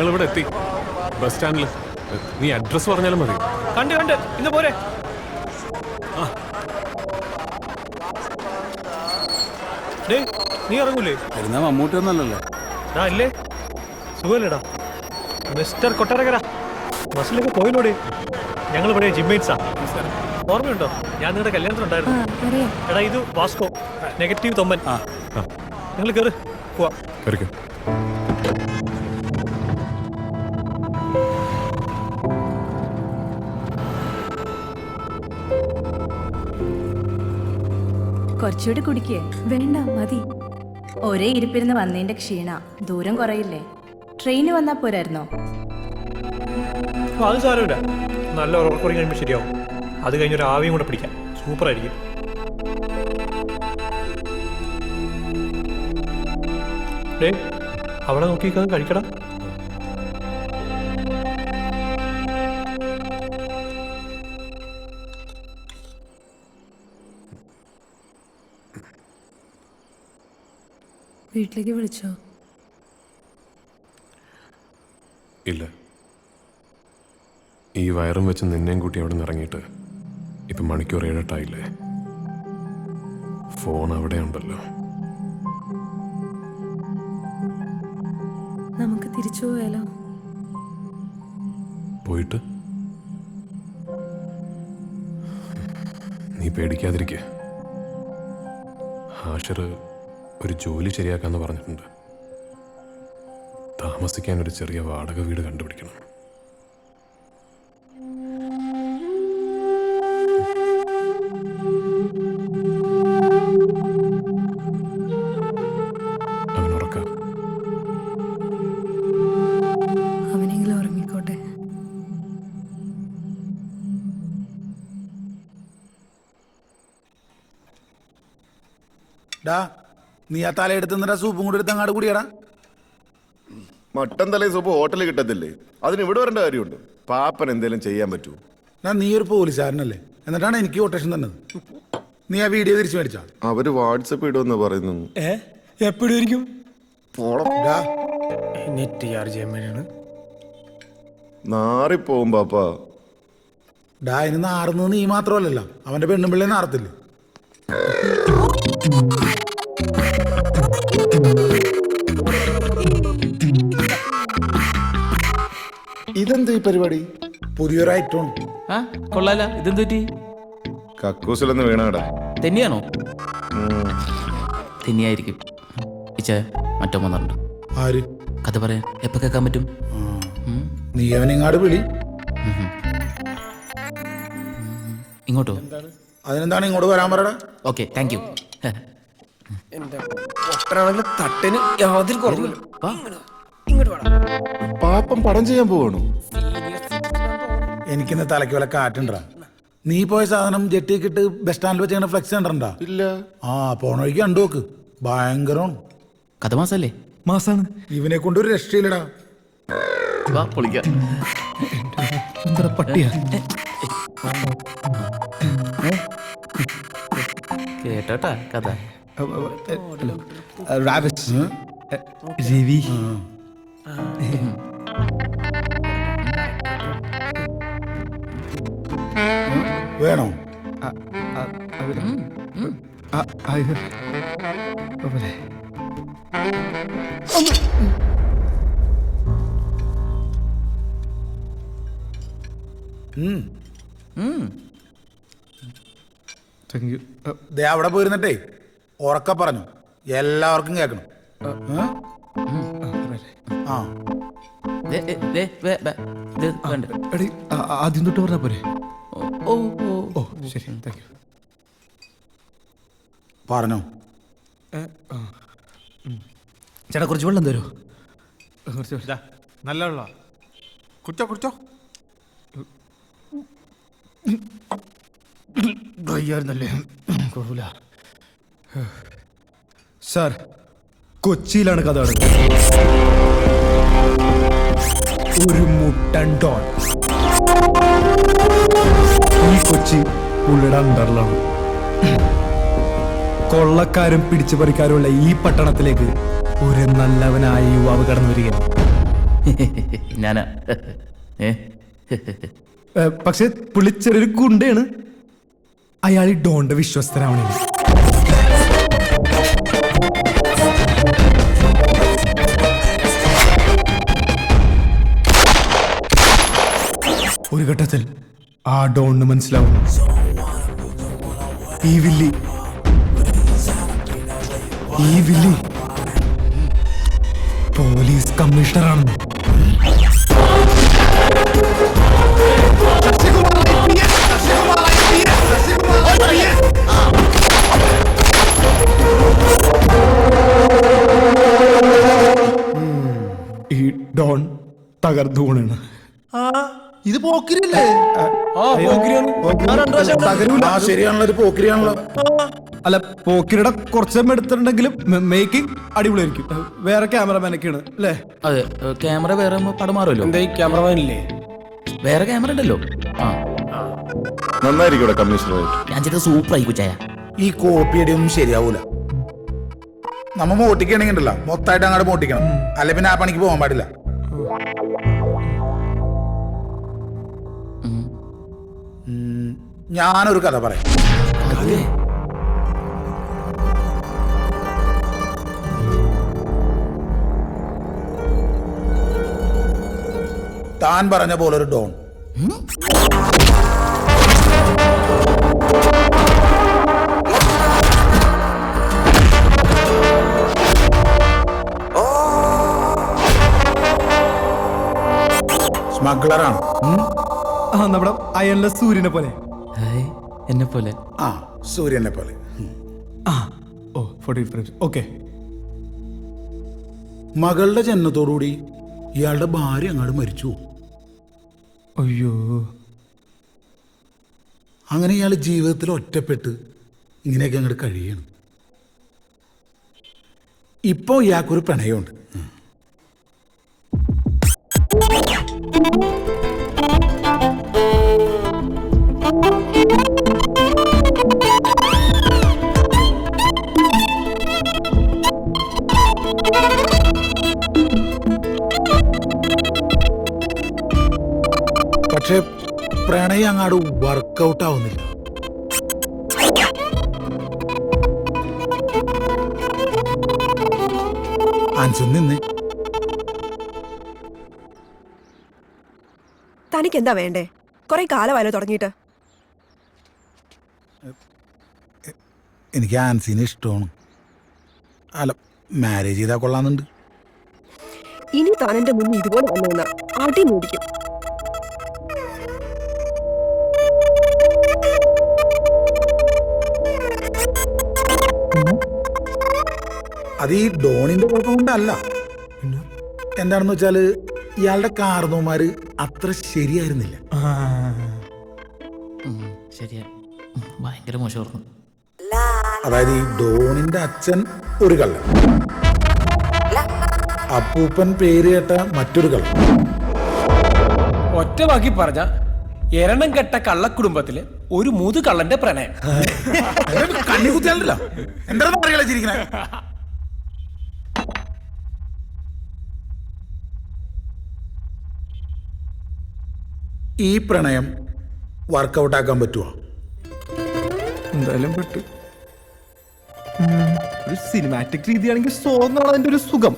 ഞങ്ങൾ ഇവിടെ എത്തി. ബസ് സ്റ്റാൻഡിൽ നീ അഡ്രസ് പറഞ്ഞാലും മതി. കണ്ട് കണ്ട്. ഇന്ന് പോരെ. നീ ഇറങ്ങൂലേ? വരുന്ന മമ്മൂട്ടി ഒന്നല്ലല്ലോ ഡാ ഇല്ലേ? സുഖല്ലേടാ മിസ്റ്റർ കൊട്ടാരക്കര ബസ്സിലേക്ക് പോയിലൂടെ ഞങ്ങൾ ഇവിടെ ജിമ്മേറ്റ്സാ. ഓർമ്മയുണ്ടോ? ഞാൻ നിങ്ങളുടെ കല്യാണത്തിനുണ്ടായിരുന്നു. എടാ ഇത് വാസ്കോ. നെഗറ്റീവ് തൊമ്മൻ. ആ. കയറി കയറ് പോവാ. കുറച്ചുകൂടി കുടിക്കേ. വേണ്ട മതി. ഒരേ ഇരിപ്പിരുന്ന് വന്നതിന്റെ ക്ഷീണ. ദൂരം കുറയില്ലേ? ട്രെയിന് വന്നാ പോരായിരുന്നോ? അത് സാരമില്ല. നല്ല ഉറക്കുറി കഴിയുമ്പോൾ ശരിയാവും. അത് കഴിഞ്ഞൊരു ആവിയും കൂടെ പിടിക്കാം. സൂപ്പർ ആയിരിക്കും. അവളെ നോക്കിക്കാൻ കഴിക്കടാ. വീട്ടിലേക്ക് വിളിച്ചോ? ഇല്ല. ഈ വയറും വെച്ച് നിന്നെയും കൂട്ടി അവിടെ നിന്ന് ഇറങ്ങിയിട്ട് ഇപ്പം മണിക്കൂർ ഏഴെട്ടായില്ലേ? ഫോൺ അവിടെ ഉണ്ടല്ലോ. നമുക്ക് തിരിച്ചു പോയാലോ? പോയിട്ട്? നീ പേടിക്കാതിരിക്ക. ഹാഷർ ഒരു ജോലി ശരിയാക്കാന്ന് പറഞ്ഞിട്ടുണ്ട്. താമസിക്കാൻ ഒരു ചെറിയ വാടക വീട് കണ്ടുപിടിക്കണം. ആ uh -huh. ഉറങ്ങിക്കോട്ടെ. ഡാ നീ ആ തലയെടുത്ത് നിന്നിട്ട് ആ സൂപ്പും കൂടി എടുത്ത് അങ്ങാട് കൂടിയടാ. മട്ടൻ തലേ സൂപ്പ് ഹോട്ടലിൽ കിട്ടത്തില്ലേ? അതിന് ഇവിടെ വരേണ്ട കാര്യമുണ്ട്. പാപ്പൻ എന്തെങ്കിലും ചെയ്യാൻ പറ്റൂ. ഞാൻ നീ ഒരു പോലീസുകാരനല്ലേ? എന്നിട്ടാണ് എനിക്ക് കൊട്ടേഷൻ തന്നത്. നീ ആ വീഡിയോ തിരിച്ചു മേടിച്ചാ? അവർ വാട്സപ്പ് ഇടുമെന്ന് പറയുന്നു. ഏ? എപ്പോഴും ഇരിക്കും ഡാ. നെറ്റ് ചാർജ് ചെയ്യാൻ വേണ്ടിയാണ് നാറിപ്പോവും പാപ്പ. ഡാ ഇനി നാറുന്നത് നീ മാത്രമല്ലല്ലോ. അവന്റെ പെണ്ണും പിള്ളേ നാറത്തില്ലേ? ഇതെന്താ ഈ പരിപാടി? പുതിയൊരു ഐറ്റം. ആ കൊള്ളാല. ഇതെന്ത് പറ്റി? കക്കൂസിലൊന്ന് വീണാടാ. തെന്നിയാണോ? തെന്നിയായിരിക്കും. ഇച്ച മറ്റോ വന്നിട്ടുണ്ട് ആര്? കഥ പറയാൻ എപ്പോ കേൾക്കാൻ പറ്റും? ഉം. നീ അവനിങ്ങാട് വിളി. ഇങ്ങോട്ടോ? അതിനെന്താണ് ഇങ്ങോട്ട് വരാൻ പറയടാ ഓക്കെ താങ്ക് യു. തട്ടിന് യാതൊരു കുറവില്ല പാപ്പൻ പടം ചെയ്യാൻ പോവാണോ എനിക്കിന്ന് തലയ്ക്ക് വല്ല കാറ്റുണ്ടാ നീ പോയ സാധനം ജെട്ടി കിട്ട് ബസ് സ്റ്റാൻഡിൽ വെച്ച് ഫ്ലെക്സ് കണ്ടിട്ടുണ്ടാ ഇല്ല ആ പോണ വഴിക്ക് കണ്ടു നോക്ക് ഭയങ്കരമാണ് കഥ മാസല്ലേ മാസാണ് ഇവനെ കൊണ്ട് ഒരു രക്ഷയില്ലടാ വാ പൊളിക്കാം പട്ടിയാ കേട്ടോട്ടാ കഥ രവി വേണോ? ദേ അവിടെ പോയിരുന്നിട്ടേ ഉറക്ക പറഞ്ഞു. എല്ലാവർക്കും കേൾക്കണം. ആദ്യം തൊട്ട് പറഞ്ഞാ പോരെ? ഓ ഓ. ഓ ശരി താങ്ക് യു പറഞ്ഞോ ചേട്ടാ കുറച്ച് വെള്ളം തരൂ കുറച്ച് നല്ല വെള്ളം കുടിച്ചോ കുടിച്ചോ. ഡ്രൈയായിരുന്നല്ലേ കുഴപ്പമില്ല സാർ കൊച്ചിയിലാണ് കഥ ഒരു മുട്ടൻ ഡോൺ. ഈ കൊച്ചി പുള്ളിയുടെ അണ്ടറിലാണ് കൊള്ളക്കാരും പിടിച്ചു പറിക്കാരുമുള്ള ഈ പട്ടണത്തിലേക്ക് ഒരു നല്ലവനായ യുവാവ് കടന്നു വരികയാണ് ഞാനാ പക്ഷെ പുള്ളി ചെറിയൊരു ഗുണ്ടയാണ്. അയാൾ ഈ ഡോണ്ട വിശ്വസ്തരാവണേ ഒരു ഘട്ടത്തിൽ ആ ഡോണിന് മനസ്സിലാവും ഈ വില്ലി. ഈ വില്ലി. പോലീസ് കമ്മീഷണറാണെന്ന്. ഈ ഡോൺ തകർന്നു വീണാണ്. ഇത് പോക്കിരില്ലേ അല്ല പോക്കിരിയുടെ കുറച്ച് എടുത്തിട്ടുണ്ടെങ്കിലും മേക്കിംഗ് അടിപൊളിയായിരിക്കും. വേറെ ക്യാമറമാനൊക്കെയാണ് അല്ലേ? അതെ ക്യാമറ വേറെ പടം മാറുമല്ലോ. എന്താ ഈ ക്യാമറമാൻ ഇല്ലേ വേറെ ക്യാമറ ഉണ്ടല്ലോ. ആ. നന്നായിരിക്കും കമ്മീഷണർ ഞാൻ ചെയ്ത സൂപ്പർ ആയി കുച്ചായ. ഈ കോപ്പി അടിയൊന്നും ശരിയാവൂല. നമ്മ മോട്ടിക്കണെങ്കിൽ ഉണ്ടല്ലോ മൊത്തമായിട്ട് അങ്ങോട്ട് മോട്ടിക്കണം അല്ലെ പിന്നെ ആ പണിക്ക് പോകാൻ പാടില്ല. ഞാനൊരു കഥ പറയാം. താൻ പറഞ്ഞ പോലെ ഒരു ഡോൺ സ്മഗ്ലറാണ്. നമ്മുടെ അയണിലെ സൂര്യനെ പോലെ. ഹായ് എന്നെ പോലെ ആ സൂര്യനെ പോലെ ആ ഓ ഫോർട്ടി ഓക്കെ. മകളുടെ ജനനത്തോടുകൂടി ഇയാളുടെ ഭാര്യ അങ്ങോട്ട് മരിച്ചു. അയ്യോ. അങ്ങനെ ഇയാൾ ജീവിതത്തിൽ ഒറ്റപ്പെട്ട് ഇങ്ങനെയൊക്കെ അങ്ങോട്ട് കഴിയണം. ഇപ്പോൾ ഇയാൾക്കൊരു പ്രണയമുണ്ട്. പ്രണയം അങ്ങാട് വർക്കൗട്ട് ആവുന്നില്ല. നിന്ന്. തനിക്ക് എന്താ വേണ്ടേ? കുറെ കാലമായാലോ തുടങ്ങിയിട്ട്. എനിക്ക് ആൻസിനെ ഇഷ്ടമാണ്. അല്ല മാരേജ് ചെയ്താൽ കൊള്ളാന്നുണ്ട് ഇനി താൻ മുന്നിൽ ഇതുപോലെ വന്നു അടി മേടിക്കും. അത് ഈ ഡോണിന്റെ കുഴപ്പം കൊണ്ടല്ല. എന്താണെന്ന് വെച്ചാൽ ഇയാളുടെ കാർന്നോമാര് അത്ര ശരിയായിരുന്നില്ല. ശരിയാ. ഉം, ഭയങ്കര മോശമായിരുന്നു. അതായത് ഈ ഡോണിന്റെ അച്ഛൻ ഒരു കള്ളൻ. അപ്പൂപ്പൻ പേര് കേട്ട മറ്റൊരു കള്ളൻ. ഒറ്റ വാക്കി പറഞ്ഞ എരണം കെട്ട കള്ളക്കുടുംബത്തിൽ ഒരു മൂത് കള്ളന്റെ പ്രണയം. കണ്ണി കുത്തിയാലോ എന്താ പറയുക ചിരിക്കണേ. ഈ പ്രണയം വർക്കൗട്ട് ആക്കാൻ പറ്റുമോ എന്തായാലും പെട്ട്. ഒരു സിനിമാറ്റിക് രീതിയാണെങ്കിൽ സോന്നാണ് അതിന്റെ ഒരു സുഖം.